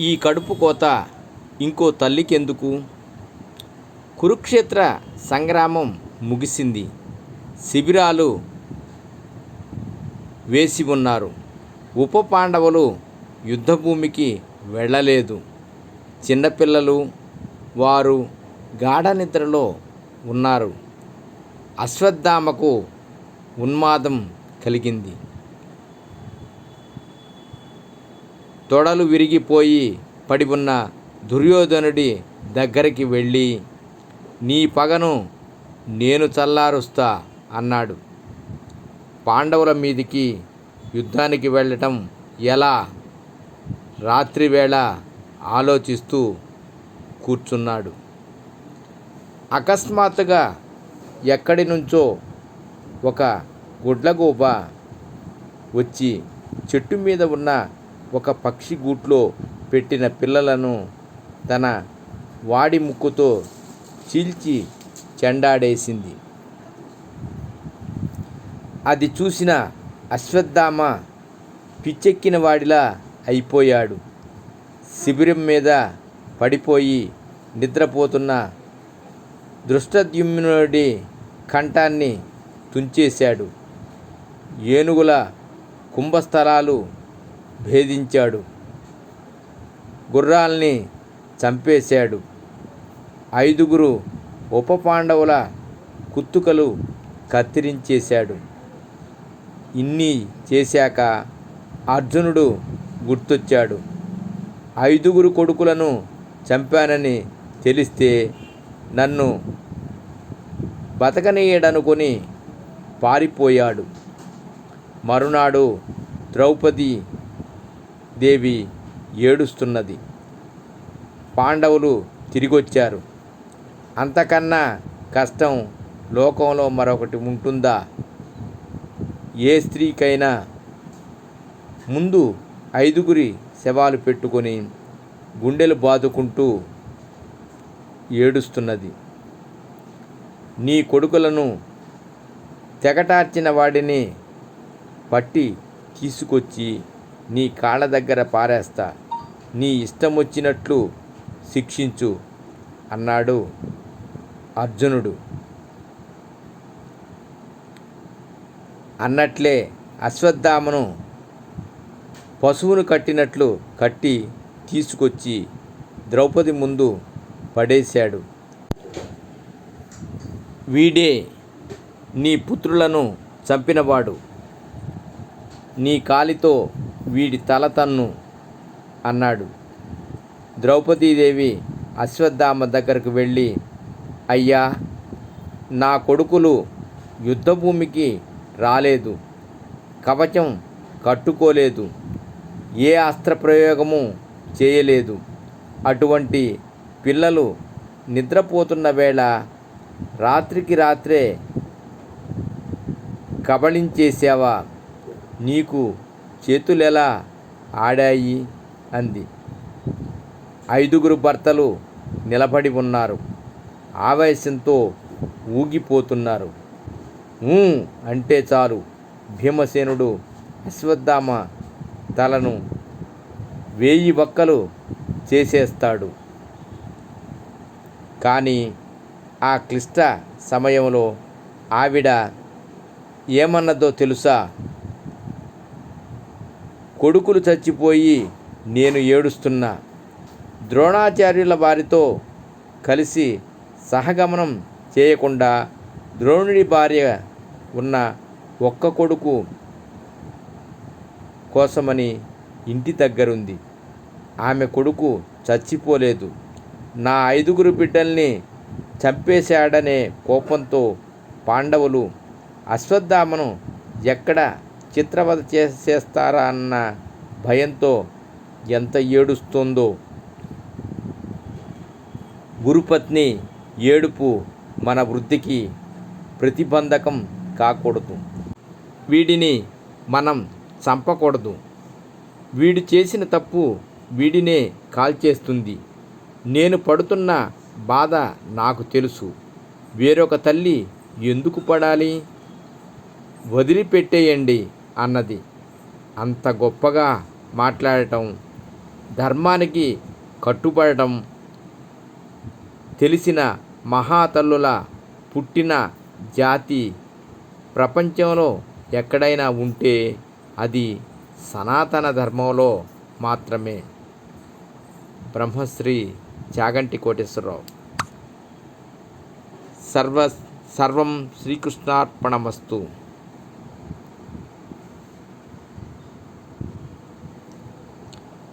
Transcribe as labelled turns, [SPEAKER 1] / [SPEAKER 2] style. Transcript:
[SPEAKER 1] ఈ కడుపు కోత ఇంకో తల్లికెందుకు? కురుక్షేత్ర సంగ్రామం ముగిసింది. శిబిరాలు వేసి ఉన్నారు. ఉప పాండవులు యుద్ధభూమికి వెళ్ళలేదు. చిన్నపిల్లలు వారు గాఢ నిద్రలో ఉన్నారు. అశ్వత్థామకు ఉన్మాదం కలిగింది. తొడలు విరిగిపోయి పడి ఉన్న దుర్యోధనుడి దగ్గరికి వెళ్ళి నీ పగను నేను చల్లారుస్తా అన్నాడు. పాండవుల మీదికి యుద్ధానికి వెళ్ళటం ఎలా? రాత్రివేళ ఆలోచిస్తూ కూర్చున్నాడు. అకస్మాత్తుగా ఎక్కడి నుంచో ఒక గుడ్లగూబ వచ్చి చెట్టు మీద ఉన్న ఒక పక్షి గూట్లో పెట్టిన పిల్లలను తన వాడి ముక్కుతో చీల్చి చెండాడేసింది. అది చూసిన అశ్వత్థామ పిచ్చెక్కిన వాడిలా అయిపోయాడు. శిబిరం మీద పడిపోయి నిద్రపోతున్న దృష్టద్యుమ్నుడి కంఠాన్ని తుంచేశాడు. ఏనుగుల కుంభస్థలాలు భేదించాడు. గుర్రాల్ని చంపేశాడు. ఐదుగురు ఉప పాండవుల కుత్తుకలు కత్తిరించేశాడు. ఇన్ని చేశాక అర్జునుడు గుర్తొచ్చాడు. ఐదుగురు కొడుకులను చంపానని తెలిస్తే నన్ను బతకనీయడనుకొని పారిపోయాడు. మరునాడు ద్రౌపది దేవి ఏడుస్తున్నది. పాండవులు తిరిగొచ్చారు. అంతకన్నా కష్టం లోకంలో మరొకటి ఉంటుందా? ఏ స్త్రీకైనా ముందు ఐదుగురి శవాలు పెట్టుకొని గుండెలు బాదుకుంటూ ఏడుస్తున్నది. నీ కొడుకులను తెగటార్చిన వాడిని పట్టి తీసుకొచ్చి నీ కాళ్ళ దగ్గర పారేస్తా. నీ ఇష్టం వచ్చినట్లు శిక్షించు అన్నాడు అర్జునుడు. అన్నట్లే అశ్వత్థామను పశువును కట్టినట్లు కట్టి తీసుకొచ్చి ద్రౌపది ముందు పడేశాడు. వీడే నీ పుత్రులను చంపినవాడు. నీ కాలితో వీడి తల తన్ను అన్నాడు. ద్రౌపదీదేవి అశ్వత్థామ దగ్గరకు వెళ్ళి అయ్యా నా కొడుకులు యుద్ధభూమికి రాలేదు కవచం కట్టుకోలేదు ఏ అస్త్ర ప్రయోగము చేయలేదు. అటువంటి పిల్లలు నిద్రపోతున్న వేళ రాత్రికి రాత్రే కబళించేసావా నీకు చేతులెలా ఆడాయి? అంది. ఐదుగురు భర్తలు నిలబడి ఉన్నారు. ఆవేశంతో ఊగిపోతున్నారు. ఊ అంటే చాలు. భీమసేనుడు అశ్వత్థామ తలను వేయి బక్కలు చేసేస్తాడు. కానీ ఆ క్లిష్ట సమయంలో ఆవిడ ఏమన్నదో తెలుసా? కొడుకులు చచ్చిపోయి నేను ఏడుస్తున్నా. ద్రోణాచార్యుల వారితో కలిసి సహగమనం చేయకుండా ద్రోణుడి భార్య ఉన్న ఒక్క కొడుకు కోసమని ఇంటి దగ్గరుంది. ఆమె కొడుకు చచ్చిపోలేదు. నా ఐదుగురు బిడ్డల్ని చంపేశాడనే కోపంతో పాండవులు అశ్వత్థామను ఎక్కడ చిత్రవధ చేసేస్తారా అన్న భయంతో ఎంత ఏడుస్తుందో. గురుపత్ని ఏడుపు మన వృద్ధికి ప్రతిబంధకం కాకూడదు. వీడిని మనం చంపకూడదు. వీడు చేసిన తప్పు వీడినే కాల్చేస్తుంది. నేను పడుతున్న బాధ నాకు తెలుసు. వేరొక తల్లి ఎందుకు పడాలి? వదిలిపెట్టేయండి. అన్నది. అంత గొప్పగా మాట్లాడటం ధర్మానికి కట్టుబడటం తెలిసిన మహాతల్లుల పుట్టిన జాతి ప్రపంచంలో ఎక్కడైనా ఉంటే అది సనాతన ధర్మంలో మాత్రమే. బ్రహ్మశ్రీ చాగంటి కోటేశ్వరరావు. సర్వ సర్వం శ్రీకృష్ణార్పణమస్తు.